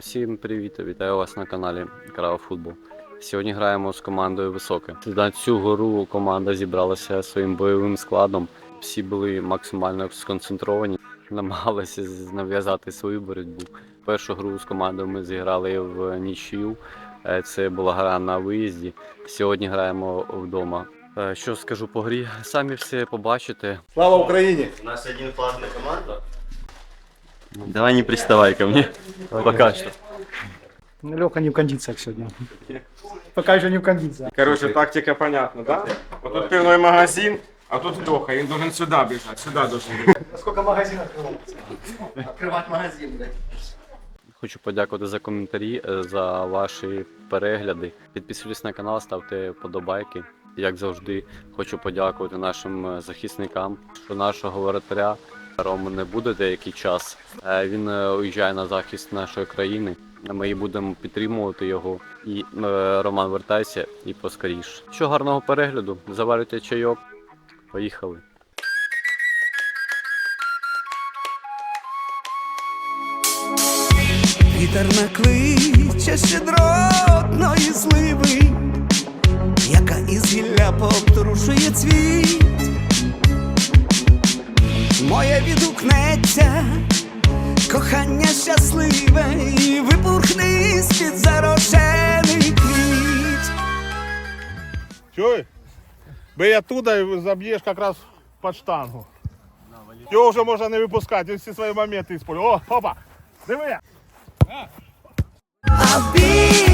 Всім привіт! Вітаю вас на каналі Крава Футбол. Сьогодні граємо з командою Високе. На цю гору команда зібралася своїм бойовим складом. Всі були максимально сконцентровані, намагалися нав'язати свою боротьбу. Першу гру з командою ми зіграли в нічию. Е, Це була гра на виїзді. Сьогодні граємо вдома. Е, Що скажу по грі? Самі все побачите. Слава Україні! У нас один флаг на команду. Давай не приставай ко мне. Пока что. Ну, Леха не в кондициях сегодня. Пока еще не в кондициях. Короче, тактика понятна, да? Вот тут пивной магазин, а тут Леха, и он должен сюда бежать, сюда должен бежать. Сколько магазинов открывается? Открывать магазин, да. Хочу подякувати за коментарі, е, за ваші перегляди. Підписуйтесь на канал, ставте подобайки. Як завжди, хочу подякувати нашим е, захисникам, що нашого воротаря Рома не буде деякий час. Е, Він е, уїжджає на захист нашої країни. Ми будемо підтримувати його. І е, Роман, вертайся і поскоріш. Що гарного перегляду, заварюйте чайок. Поїхали. Вітер накличе щедротної зливи, яка із гілля пообтрушує цвіт. Моє відгукнеться, кохання щасливе і випухне з-під зарошений квіт. Чуй? Бей оттуда і заб'єш якраз під штангу. Його вже можна не випускати, він всі свої моменти использує. О, опа! Диви! В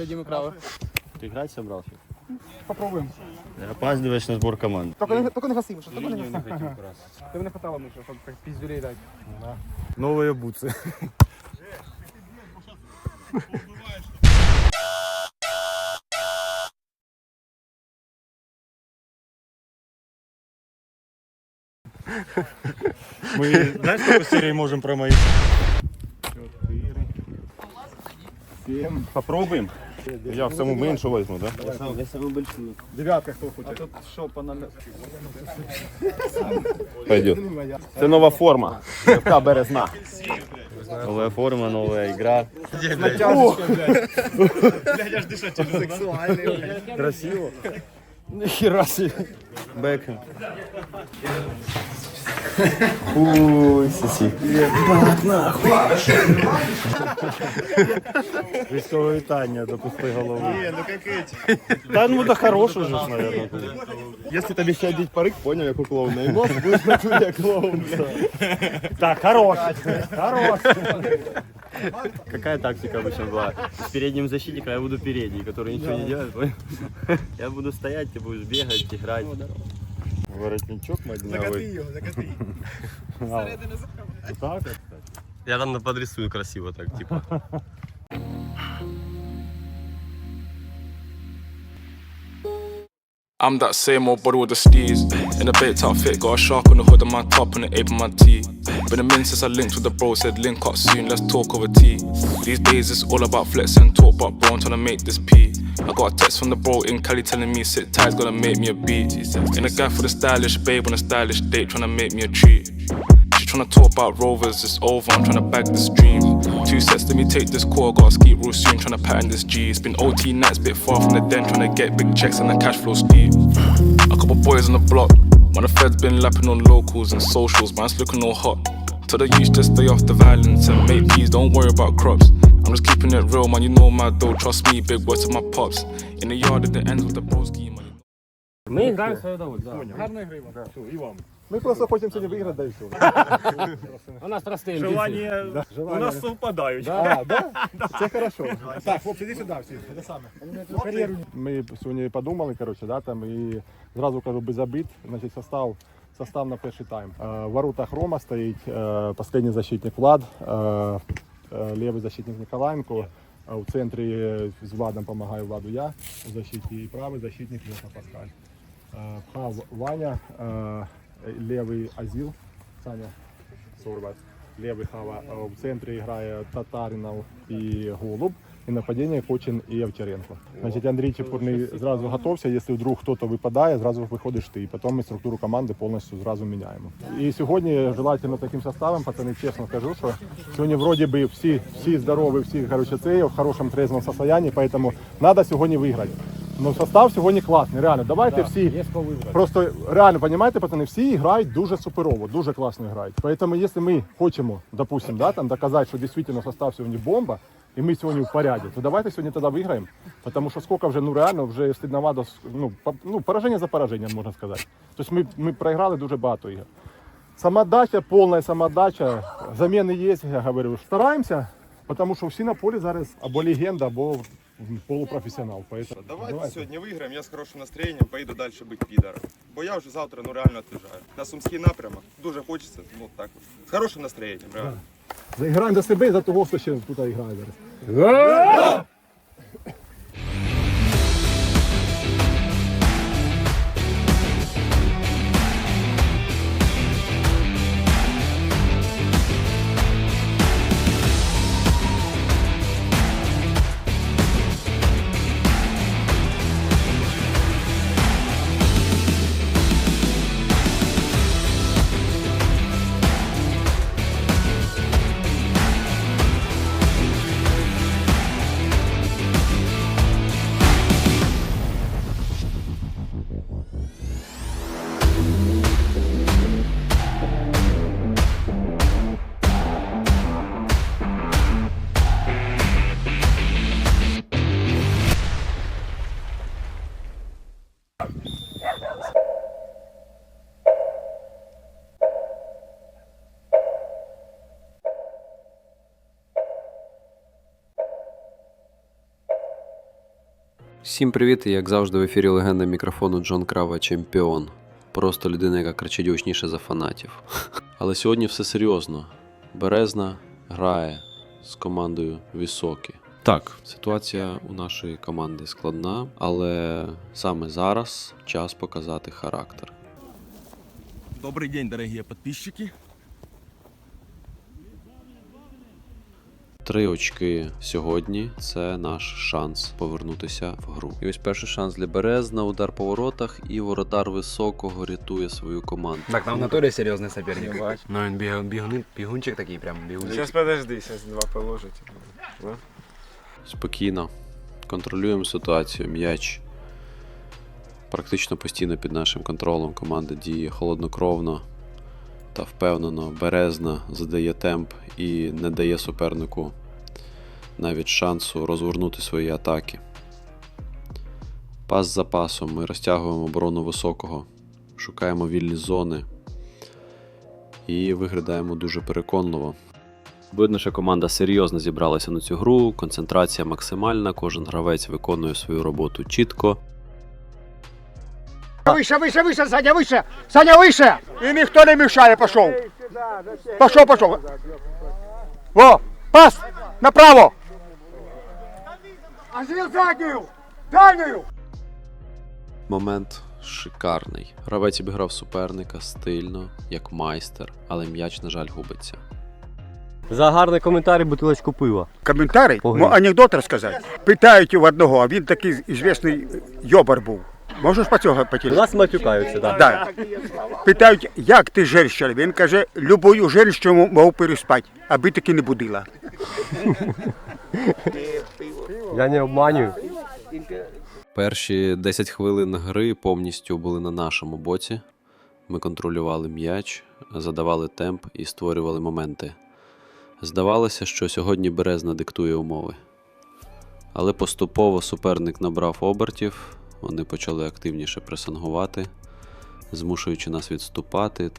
на каналі Діми Крави. Ты играть собрался? Попробуємо. Опаздываешь на сбор команды. Тільки не, тільки не гасимо, що тільки не гасимо. Ти мене хватало мені, щоб так піздюлей дати. Новые бутсы. Мы, знаешь, сколько серий можем промоить? Семь. Попробуем. Я в саму меншу возьму, да? Я саму большую. Дев'ятка хто хоче. Тут що по? Пойдет. Це нова форма. Така березна. Новая форма, новая игра. Красиво. Нихера себе. Бэкхэм. Хуй, сиси. Військове вітання до пустої голови. Не, ну как эти. Да ну да хороший же, наверное. Если тобі ще одіть парик, поняв, як у клоуна. І нос будеш на турі, як клоун. Так, хорош. Хорош. Какая тактика обычно была? С передним защитником я буду передний, который ничего не делает. понял? Я буду стоять, ты будешь бегать, играть. Воротничок моднявий. його, закати. Так, Я там подрисую красиво так, типа. I'm that same old body with the steez. In a baked outfit, got a shark on the hood of my top and the ape on my tee. Been a min since I linked with the bro, said link up soon, let's talk over tea. These days it's all about flex and talk, but bro, I'm trying to make this P. I got a text from the bro in Cali telling me sit tight, gonna make me a beat. In a guy for the stylish babe on a stylish date, trying to make me a treat. She tryna talk about rovers, it's over, I'm tryna bag this dream. Two sets, let me take this call, gotta ski real soon, tryna pattern this G. It's been OT nights, bit far from the den, tryna get big checks and the cash flow steep. A couple boys on the block, man, the feds been lapping on locals and socials, man's looking all hot. Tell the youth to stay off the violence and make peace, don't worry about crops. I'm just keeping it real, man, you know my dough, trust me, big words to my pops. In the yard at the ends with the broski, man. Мы играем в свое удовольствие. Гарної гри вам. і вам. Ми просто хочемо сьогодні виграти, да і все. У нас простий. Желання, у нас совпадають. Да, да? Це хорошо. Так, хлопці, іди сюди всі. Те саме. Ми сьогодні подумали, коротше, да, там, і зразу кажу, без обід, значить, состав, состав на перший тайм. Е, В воротах Рома стоїть, е, останній защитник Влад, е, лівий защитник Ніколаєнко, а у центрі з Владом допомагаю Владу я у защиті і правий защитник Леха Паскаль. Е, Ваня, лівий Азіл, Саня Сорбат, лівий Хава. В центрі грає Татаринов і Голуб. І нападіння Кочин і Овчаренко. Значить, Андрій Чепурний зразу готовся. Якщо вдруг хтось випадає, зразу виходиш ти. І потім ми структуру команди повністю зразу міняємо. І сьогодні желательно таким составом, пацани, чесно скажу, що сьогодні вроді би всі, всі здорові, всі короче, це в хорошому трезвому состоянии, поэтому треба сьогодні виграти. Ну, состав сьогодні класний, реально. Давайте всі просто реально розумієте, пацани, всі грають дуже суперово, дуже класно грають. Поэтому, якщо ми хочемо, допустим, да, там, доказати, що дійсно состав сьогодні бомба, і ми сьогодні в порядку, то давайте сьогодні тоді виграємо. Тому що скільки вже, ну реально, вже стидновато, ну, по- ну, пораження за пораженням, можна сказати. Тобто ми, ми проіграли дуже багато ігор. Самодача, повна самодача, заміни є, я говорю. Стараємося, тому що всі на полі зараз або легенда, або полупрофесіонал. Поэтому Давайте, сьогодні виграємо, я з хорошим настроєнням поїду далі бити підаром. Бо я вже завтра ну реально від'їжджаю. На сумський напрямок дуже хочеться, ну так от. З хорошим настроєнням, реально. Заіграємо до себе і за того, хто ще тут грає зараз. Всім привіт, і як завжди в ефірі легенда мікрофону Джон Крава чемпіон. Просто людина, яка кричить гучніше за фанатів. Але сьогодні все серйозно. Березна грає з командою Вісокі. Так, ситуація у нашої команди складна, але саме зараз час показати характер. Добрий день, дорогі підписчики. Три очки сьогодні це наш шанс повернутися в гру. І ось перший шанс для Березна, удар по воротах, і воротар високого рятує свою команду. Так, там в натурі серйозний соперник. Ну він бігун, бігун, бігунчик такий, прям бігунчик. Зараз подожди, зараз два положить. Спокійно. Контролюємо ситуацію. М'яч практично постійно під нашим контролем. Команда діє холоднокровно та впевнено. Березна задає темп і не дає супернику навіть шансу розгорнути свої атаки. Пас за пасом. Ми розтягуємо оборону високого, шукаємо вільні зони і виглядаємо дуже переконливо. Видно, що команда серйозно зібралася на цю гру, концентрація максимальна, кожен гравець виконує свою роботу чітко. Выше, выше, выше, Саня, выше! Саня, выше! И никто не мешает, пошел. Пошел, пошел. Во, пас, направо. Азил заднюю, дальнюю. Момент шикарний. Гравець обіграв суперника стильно, як майстер, але м'яч, на жаль, губиться. За гарний коментар бутилочку пива. Коментарі, Погнали. ну, анекдот розказати. Питають у одного, а він такий звісний йобар був. Можеш по цього У потім? нас матюкаються, так. Да. Питають, як ти жерщали? Він каже, любою жерщу мов переспати, аби таки не будила. Я не обманюю. Перші 10 хвилин гри повністю були на нашому боці. Ми контролювали м'яч, задавали темп і створювали моменти. Здавалося, що сьогодні Березна диктує умови. Але поступово суперник набрав обертів, вони почали активніше пресингувати, змушуючи нас відступати.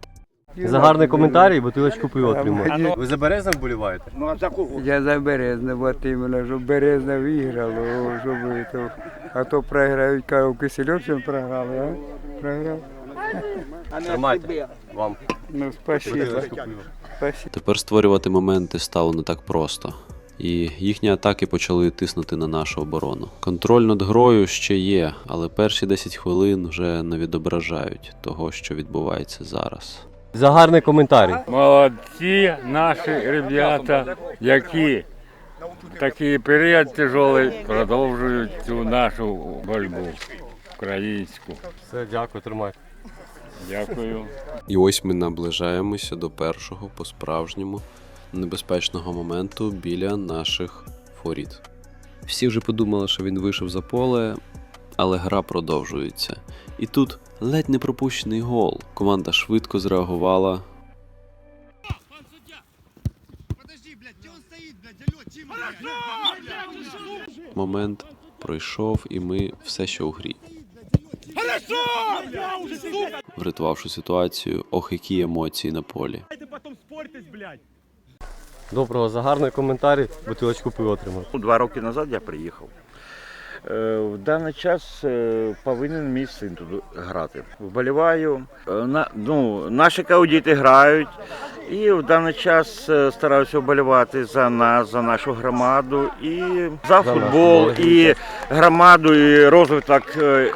За гарний коментар бутилочку пива отримав. Ви за Березом боліваєте? Я за Березне, от іменно, щоб Березне виграло, щоб то, а то програють, кажуть, Кисельовцем програли, а? Програв. Тримайте. Вам. Ну, спасибо. Спасибо. Тепер створювати моменти стало не так просто. і їхні атаки почали тиснути на нашу оборону. Контроль над грою ще є, але перші 10 хвилин вже не відображають того, що відбувається зараз. За гарний коментар. Молодці наші ребята, які такий період тяжелий продовжують цю нашу боротьбу українську. Все, дякую, тримай. Дякую. І ось ми наближаємося до першого по-справжньому небезпечного моменту біля наших воріт. Всі вже подумали, що він вийшов за поле, але гра продовжується. І тут ледь не пропущений гол. Команда швидко зреагувала. Момент пройшов, і ми все ще у грі. Врятувавши ситуацію, ох, які емоції на полі. Доброго за гарний коментар. Бутилочку пива отримав. Два роки назад я приїхав. Е, В даний час е, повинен мій син тут грати. Вболіваю. Е, ну, наші діти грають. І в даний час стараюся вболівати за нас, за нашу громаду і за футбол, і громаду, і розвиток.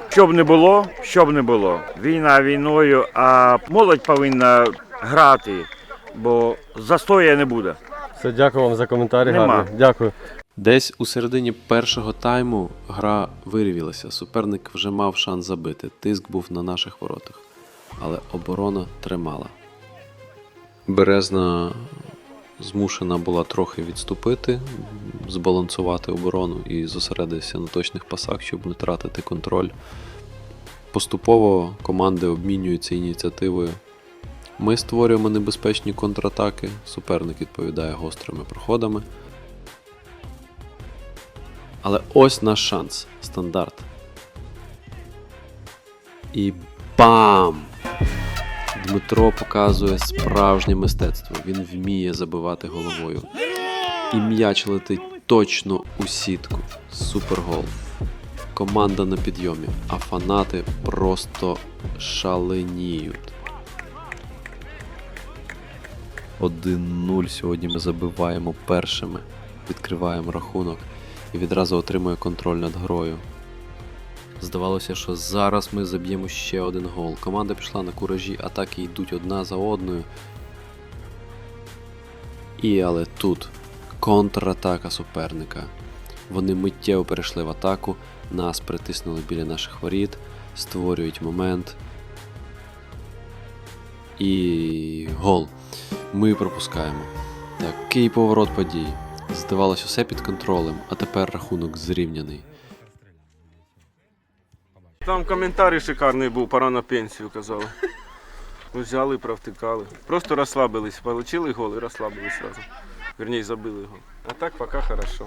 Щоб не було, щоб не було. Війна війною, а молодь повинна грати, бо застоя не буде. Все, дякую вам за коментар. Нема. Гарний. Дякую. Десь у середині першого тайму гра вирівілася. Суперник вже мав шанс забити. Тиск був на наших воротах, але оборона тримала. Березна змушена була трохи відступити, збалансувати оборону і зосередитися на точних пасах, щоб не тратити контроль. Поступово команди обмінюються ініціативою. Ми створюємо небезпечні контратаки, суперник відповідає гострими проходами. Але ось наш шанс. Стандарт. І бам! Дмитро показує справжнє мистецтво. Він вміє забивати головою. І м'яч летить точно у сітку. Супергол. Команда на підйомі, а фанати просто шаленіють. 1-0 сьогодні ми забиваємо першими, відкриваємо рахунок і відразу отримує контроль над грою. Здавалося, що зараз ми заб'ємо ще один гол. Команда пішла на куражі, атаки йдуть одна за одною. І але тут контратака суперника. Вони миттєво перейшли в атаку, нас притиснули біля наших воріт, створюють момент. І гол. Ми пропускаємо. Такий поворот подій. Здавалось, усе під контролем, а тепер рахунок зрівняний. Там коментарі шикарний був, пора на пенсію казали. Взяли і провтикали. Просто розслабились, получили гол і розслабились разом. Вірніше, забили гол. А так поки хорошо.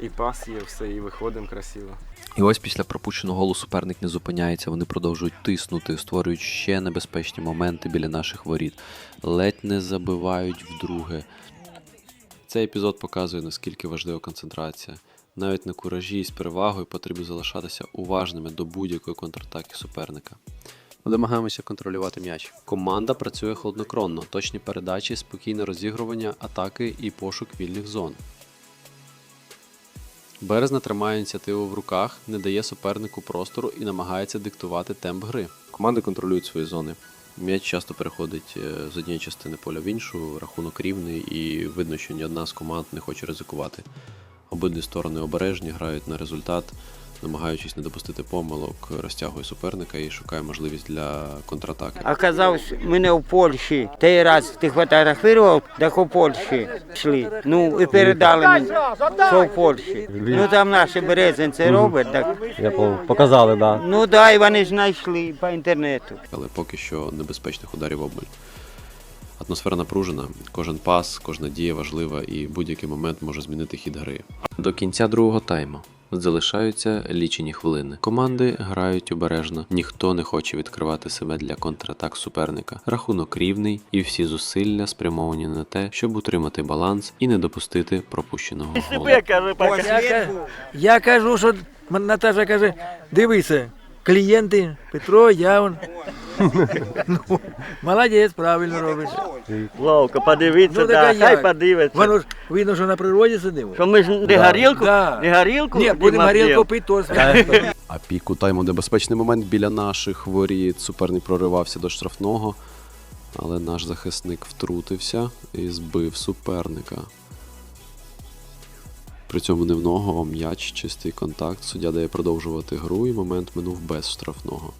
І пас є, все, і виходимо красиво. І ось після пропущеного голу суперник не зупиняється, вони продовжують тиснути, створюють ще небезпечні моменти біля наших воріт, ледь не забивають вдруге. Цей епізод показує, наскільки важлива концентрація. Навіть на куражі і з перевагою потрібно залишатися уважними до будь-якої контратаки суперника. Ми намагаємося контролювати м'яч. Команда працює холоднокронно, точні передачі, спокійне розігрування, атаки і пошук вільних зон. Березна тримає ініціативу в руках, не дає супернику простору і намагається диктувати темп гри. Команди контролюють свої зони. М'яч часто переходить е, з однієї частини поля в іншу, рахунок рівний, і видно, що ні одна з команд не хоче ризикувати. Обидві сторони обережні, грають на результат, намагаючись не допустити помилок, розтягує суперника і шукає можливість для контратаки. Оказалось, мене в Польщі. Той раз ти фотографував, так у Польщі йшли. Ну і передали мені, що в Польщі. Ну там наші березенці роблять, так. Я показали, да. Ну да, і вони ж знайшли по інтернету. але поки що небезпечних ударів обмаль. Атмосфера напружена, кожен пас, кожна дія важлива і будь-який момент може змінити хід гри. До кінця другого тайму залишаються лічені хвилини. Команди грають обережно, ніхто не хоче відкривати себе для контратак суперника. Рахунок рівний, і всі зусилля спрямовані на те, щоб утримати баланс і не допустити пропущеного голу. Я, я кажу, що Наташа каже, дивися, клієнти, Петро, я он. Молодець, правильно робиш. Ловко, подивіться, Ну, да, так а хай як? подивиться. Воно ж видно, що на природі сидимо. Що ми ж не горілку, Да. не горілку? Ні, будемо горілку пити, то А пік у тайму небезпечний момент біля наших воріт. Суперник проривався до штрафного, але наш захисник втрутився і збив суперника. При цьому не в ногу, а м'яч, чистий контакт. Суддя дає продовжувати гру, і момент минув без штрафного.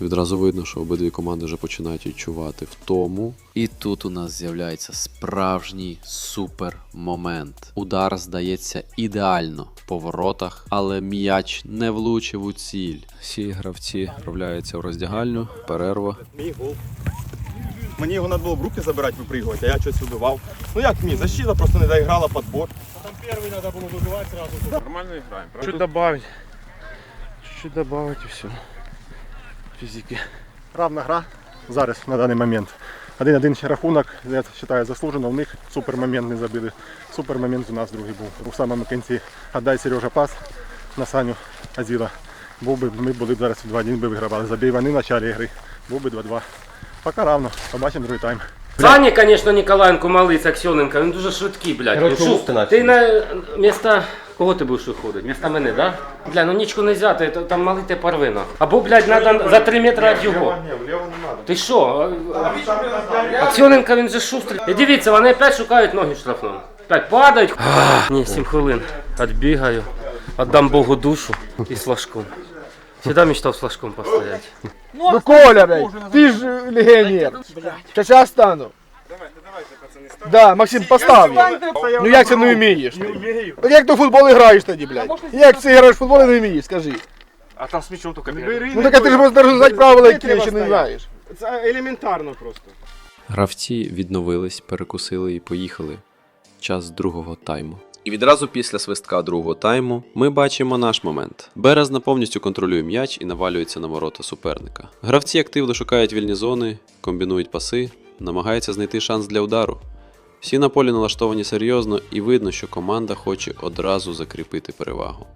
Відразу видно, що обидві команди вже починають відчувати втому. І тут у нас з'являється справжній супер момент. Удар здається ідеально по воротах, але м'яч не влучив у ціль. Всі гравці відправляються в роздягальню, перерва. Мій гол. Мені його треба було в руки забирати, випригувати, а я щось вибивав. Ну як мій, защита просто не доіграла підбор. Чуть добавить. Чуть добавить і все. Фізики. Равна гра зараз на даний момент. Один-один ще рахунок, я вважаю, заслужено. У них супер момент не забили. Супер момент у нас другий був. У самому кінці отдай Сережа пас на Саню Азіла. Був би, ми були б зараз 2-1 би вигравали. Забій вони в початку гри. Був би 2-2. Поки равно. Побачимо другий тайм. Саня, звісно, Ніколаєнко малий з Аксьоненка, він дуже швидкий, блядь. Короче, Ну, ти на міста. Кого ти будеш виходити? Міста мене, да? Бля, ну нічку не взяти, то там малий те порвино. Або, блядь, треба за 3 метри від його. Ти що? Аксьоненка він же шустрий. І дивіться, вони опять шукають ноги в штрафному. Так, падають. Ні, 7 хвилин. Отбігаю, віддам Богу душу і з флажком. Всегда мечтав з флажком постояти. Ну, Коля, блядь, ти ж легіонер. Сейчас стану. Да, Максим, постав. Ну як це не вмієш? Так як ти в футбол граєш тоді, блядь? Як ти граєш в футбол і не вмієш, скажи. А там з м'ячом тільки Ну так а ти ж можеш навіть знати правила, які ти ще не знаєш. Це елементарно просто. Гравці відновились, перекусили і поїхали. Час другого тайму. І відразу після свистка другого тайму ми бачимо наш момент. Березна повністю контролює м'яч і навалюється на ворота суперника. Гравці активно шукають вільні зони, комбінують паси, намагаються знайти шанс для удару. Всі на полі налаштовані серйозно і видно, що команда хоче одразу закріпити перевагу.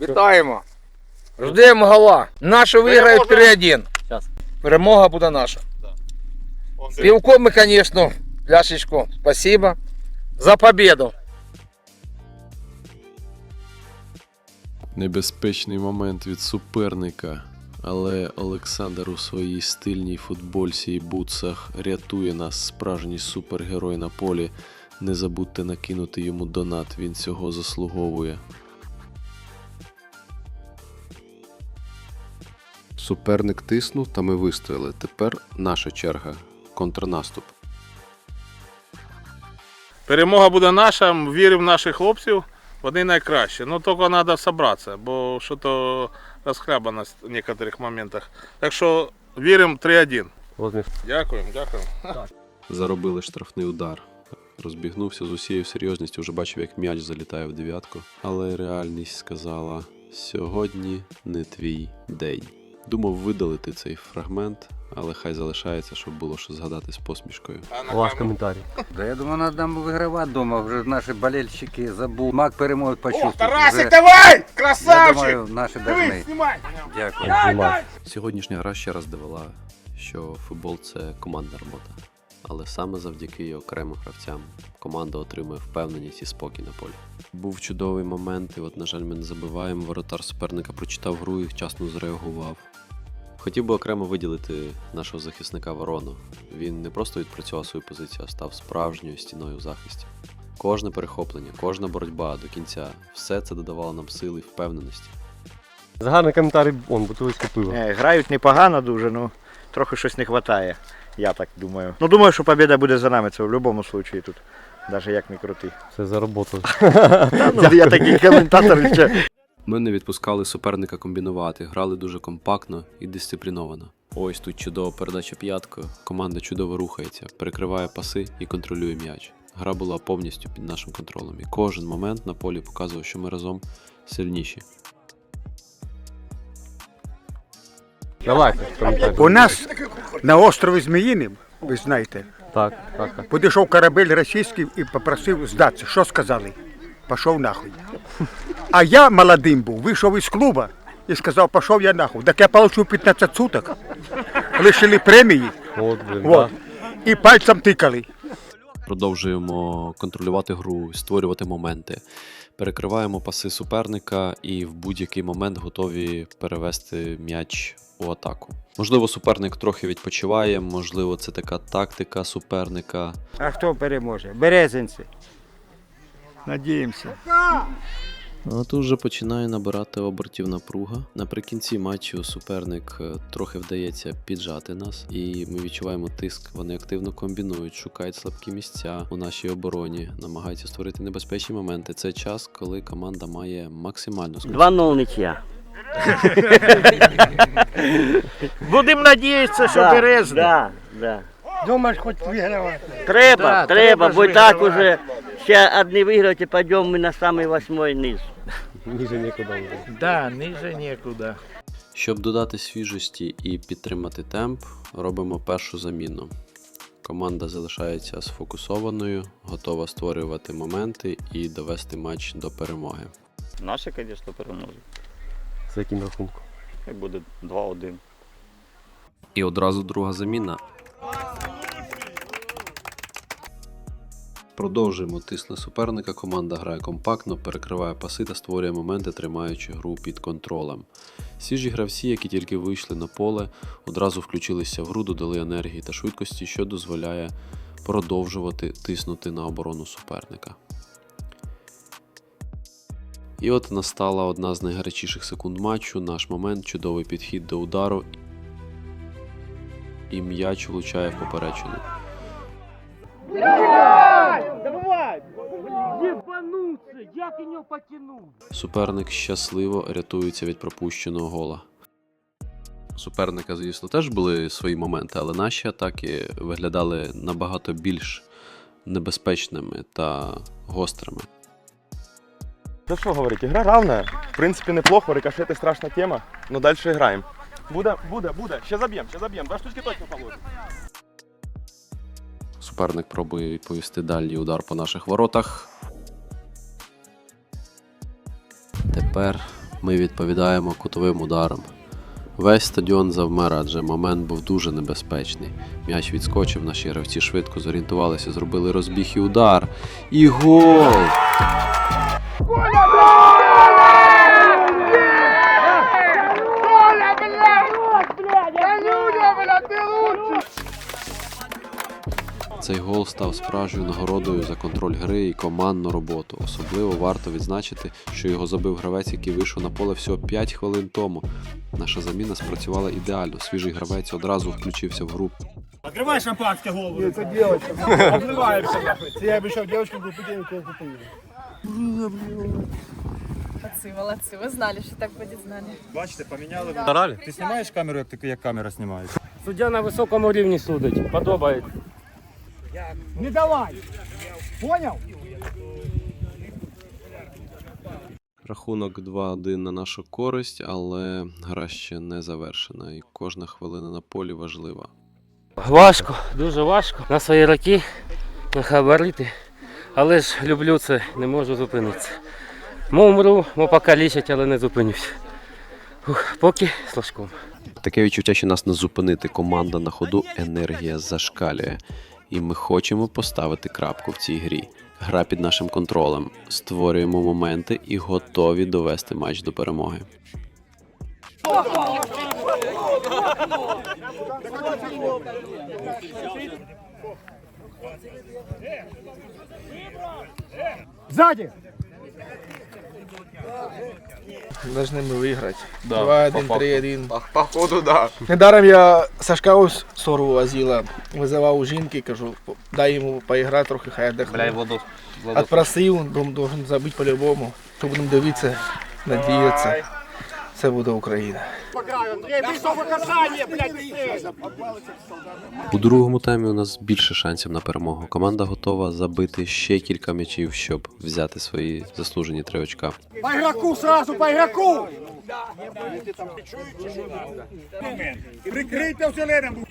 Вітаємо. Ждемо гола. Наші виграють 3-1. Перемога буде наша. Півко ми, звісно, пляшечку. Спасибо. За победу. Небезпечний момент від суперника, але Олександр у своїй стильній футбольці і бутсах рятує нас, справжній супергерой на полі. Не забудьте накинути йому донат, він цього заслуговує. Суперник тиснув, та ми вистояли. Тепер наша черга. Контрнаступ. Перемога буде наша, віримо в наших хлопців. Вони найкращі. Ну тільки треба зібратися, бо що то розхлябаність в деяких моментах. Так що віримо 3-1. Дякуємо, дякуємо. Заробили штрафний удар. Розбігнувся з усією серйозністю, вже бачив, як м'яч залітає в дев'ятку. Але реальність сказала: сьогодні не твій день. Думав видалити цей фрагмент, але хай залишається, щоб було що згадати з посмішкою. Ваш коментарій. Да я думаю, надо нам вигравати дома. Вже наші болельщики забули. Мак перемоги почувствовали. Тарасик, давай! Я думаю, наші должны. Дякую. Сьогоднішня гра ще раз довела, що футбол це командна робота. Але саме завдяки окремим гравцям команда отримує впевненість і спокій на полі. Був чудовий момент, і от, на жаль, ми не забиваємо. Воротар суперника прочитав гру і вчасно зреагував. Хотів би окремо виділити нашого захисника Ворону. Він не просто відпрацював свою позицію, а став справжньою стіною в захисті. Кожне перехоплення, кожна боротьба до кінця все це додавало нам сили і впевненості. Загальний коментарій, он, бутилочка пива. Е, Грають непогано дуже, ну трохи щось не вистачає, я так думаю. Ну думаю, що побіда буде за нами, це в будь-якому випадку тут. Навіть як не крути. Це за роботу. Ну, я такий коментатор ще. Ми не відпускали суперника комбінувати, грали дуже компактно і дисципліновано. Ось тут чудова передача п'яткою. Команда чудово рухається, перекриває паси і контролює м'яч. Гра була повністю під нашим контролем, і кожен момент на полі показував, що ми разом сильніші. Давайте. У нас на острові Зміїним, ви знаєте, Так, так, так. підійшов корабель російський і попросив здатися. Що сказали? Пішов нахуй. А я молодим був, вийшов із клуба і сказав, пішов я нахуй. Так я получив 15 суток, лишили премії От, блін, вот, і пальцем тикали. Продовжуємо контролювати гру, створювати моменти. Перекриваємо паси суперника і в будь-який момент готові перевести м'яч у атаку. Можливо, суперник трохи відпочиває, можливо, це така тактика суперника. А хто переможе? Березенці. Надіємося. А тут вже починає набирати обертів напруга. Наприкінці матчу суперник е, трохи вдається піджати нас, і ми відчуваємо тиск. Вони активно комбінують, шукають слабкі місця у нашій обороні, намагаються створити небезпечні моменти. Це час, коли команда має максимальну 2-0 нічия. Будемо надіятися, що Березне. Да, да. Думаєш, хоч вигравати. Треба, треба, треба бо так уже ще одні виграють і підемо ми на самий восьмий низ. Да, ниже нікуди. Щоб додати свіжості і підтримати темп, робимо першу заміну. Команда залишається сфокусованою, готова створювати моменти і довести матч до перемоги. Наші, звісно, переможуть. З яким рахунком? Хай буде 2-1. І одразу друга заміна. Продовжуємо тиск на суперника. Команда грає компактно, перекриває паси та створює моменти, тримаючи гру під контролем. Свіжі гравці, які тільки вийшли на поле, одразу включилися в гру, додали енергії та швидкості, що дозволяє продовжувати тиснути на оборону суперника. І от настала одна з найгарячіших секунд матчу. Наш момент, чудовий підхід до удару. І м'яч влучає в поперечину. Суперник щасливо рятується від пропущеного гола. Суперника, звісно, теж були свої моменти, але наші атаки виглядали набагато більш небезпечними та гострими. Да что говорить, игра равная. В принципе, неплохо, рикошеты страшная тема, но дальше играем. Буде, буде, буде. Ще заб'єм, ще заб'єм. Два штучки точно положим. Суперник пробує відповісти дальній удар по наших воротах. Тепер ми відповідаємо кутовим ударом. Весь стадіон завмер, адже момент був дуже небезпечний. М'яч відскочив, наші гравці швидко зорієнтувалися, зробили розбіг і удар. І гол! Цей гол став справжньою нагородою за контроль гри і командну роботу. Особливо варто відзначити, що його забив гравець, який вийшов на поле всього 5 хвилин тому. Наша заміна спрацювала ідеально. Свіжий гравець одразу включився в гру. Открывай шампанское голову. Это девочка. Обливаемся. Я обещал девочкам купить, я купил. Молодцы, молодцы. Вы знали, что так будет знали. Бачите, поміняли. Старали? Ти знімаєш камеру, як, ти, як камера знімає? Суддя на високому рівні судить. Подобається. Не давай. Понял? Рахунок 2-1 на нашу користь, але гра ще не завершена, і кожна хвилина на полі важлива. Важко, дуже важко. На свої роки, на габарити. Але ж люблю це, не можу зупинитися. Мо умру, мо покалічать, але не зупинюсь. Ух, поки слажком. Таке відчуття, що нас не зупинити. Команда на ходу, енергія зашкалює. І ми хочемо поставити крапку в цій грі. Гра під нашим контролем. Створюємо моменти і готові довести матч до перемоги. Сзади. Должны мы выиграть. Да, 2-1, 3-1. Походу, да. Недаром я Сашка ось ссору возила. Визивав у жінки, кажу, дай йому поіграти трохи, хай віддихне. воду. Отпросив, дом должен забити по-любому. То будемо дивитися, надіятися. Це буде Україна. У другому таймі у нас більше шансів на перемогу. Команда готова забити ще кілька м'ячів, щоб взяти свої заслужені три очка. По игроку сразу, по игроку! Прикрийте в зеленому.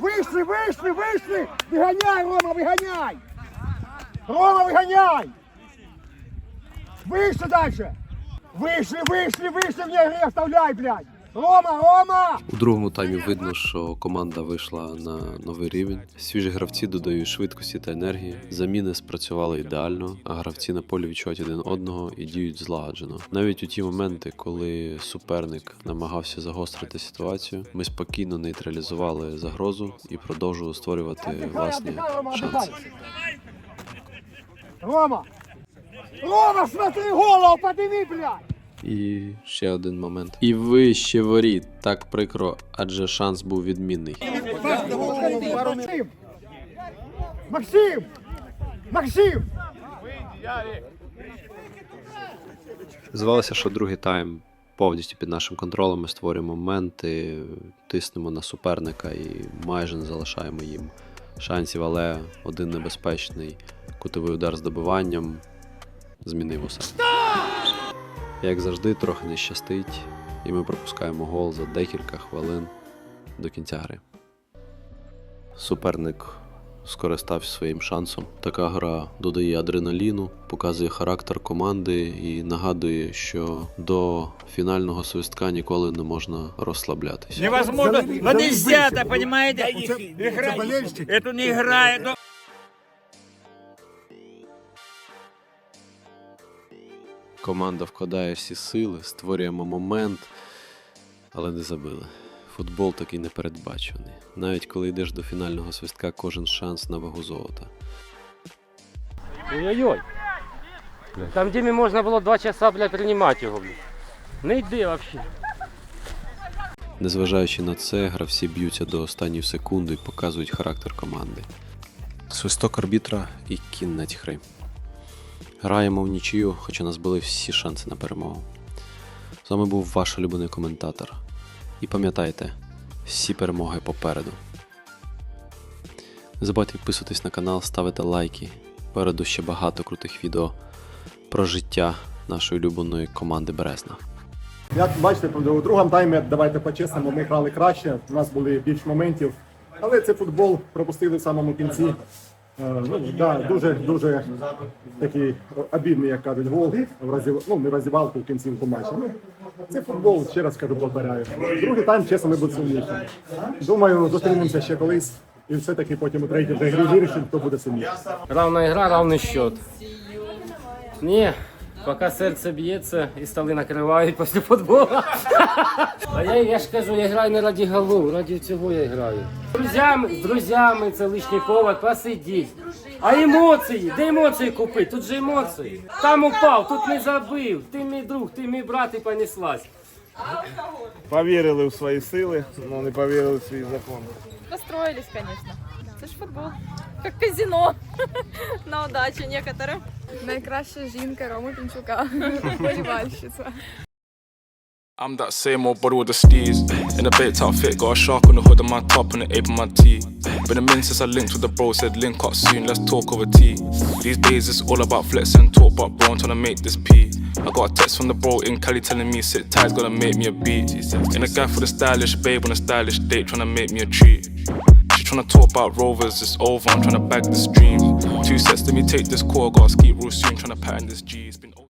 Вийшли, вийшли, вийшли! Виганяй, Рома, виганяй! Рома, виганяй! Выше дальше! Вышли, вышли, вышли вне игры, оставляй, блядь! Рома, Рома! У другому таймі видно, що команда вийшла на новий рівень. Свіжі гравці додають швидкості та енергії. Заміни спрацювали ідеально, а гравці на полі відчувають один одного і діють злагоджено. Навіть у ті моменти, коли суперник намагався загострити ситуацію, ми спокійно нейтралізували загрозу і продовжували створювати власні шанси. Рома! Рома, смотри, голову подними, блядь! І ще один момент. І вище воріт. Так прикро, адже шанс був відмінний. Максим! Максим! Максим! Здавалося, що другий тайм повністю під нашим контролем. Ми створюємо моменти, тиснемо на суперника і майже не залишаємо їм шансів, але один небезпечний кутовий удар з добиванням змінив усе. Як завжди, трохи не щастить, і ми пропускаємо гол за декілька хвилин до кінця гри. Суперник скористався своїм шансом. Така гра додає адреналіну, показує характер команди і нагадує, що до фінального свистка ніколи не можна розслаблятися. Невозможно, ну нельзя, так, понимаете? Это не играет. Команда вкладає всі сили, створюємо момент, але не забили. Футбол такий непередбачений. Навіть коли йдеш до фінального свистка, кожен шанс на вагу золота. Ой-ой-ой. Там Дімі можна було два часа, блядь, приймати його, блядь. Не йди взагалі. Незважаючи на це, гравці б'ються до останньої секунди і показують характер команди. Свисток арбітра і кінець гри. Граємо в нічию, хоча нас були всі шанси на перемогу. З вами був ваш улюблений коментатор. І пам'ятайте, всі перемоги попереду. Не забувайте підписуватись на канал, ставити лайки. Попереду ще багато крутих відео про життя нашої улюбленої команди Березна. Як бачите, у другому таймі, давайте по-чесному, ми грали краще, у нас були більш моментів. Але це футбол пропустили в самому кінці. Е, Ну, да, дуже, дуже такий обідний, як кажуть, гол. В разі, Ну, не розівалку в кінцівку матчу. Ну, це футбол, ще раз кажу, повторяю. Другий тайм, чесно, ми будемо сильніші. Думаю, зустрінемося ще колись. І все-таки потім у третій вже грі вирішимо, хто буде сильніший. Равна гра, равний счет. Ні, поки серце б'ється і столи накривають після футболу. А я, я ж кажу, я граю не раді голу, раді цього я граю. З друзями, з друзями це лишній повод, посидіть. А емоції, де емоції купити? Тут же емоції. Там упав, тут не забив. Ти мій друг, ти мій брат і понеслась. Повірили в свої сили, але не повірили в свій закон. Расстроились, конечно. Это ж футбол. Как казино. На удачу некоторым. Найкраща жінка Роми Пінчука. Болівальщиця. I'm that same old body with the steez. In a bit top fit, got a shark on the hood of my top and the ape of my tee. Been a min since I linked with the bro, said link up soon, let's talk over tea. These days it's all about flex and talk, but bro, I'm tryna make this P. I got a text from the bro in Cali telling me sit tight, gonna make me a beat. In a guy for the stylish babe on a stylish date, tryna make me a treat. She tryna talk about rovers, it's over, I'm tryna bag this dream. Two sets, let me take this core. gotta ski real soon, tryna pattern this G. It's been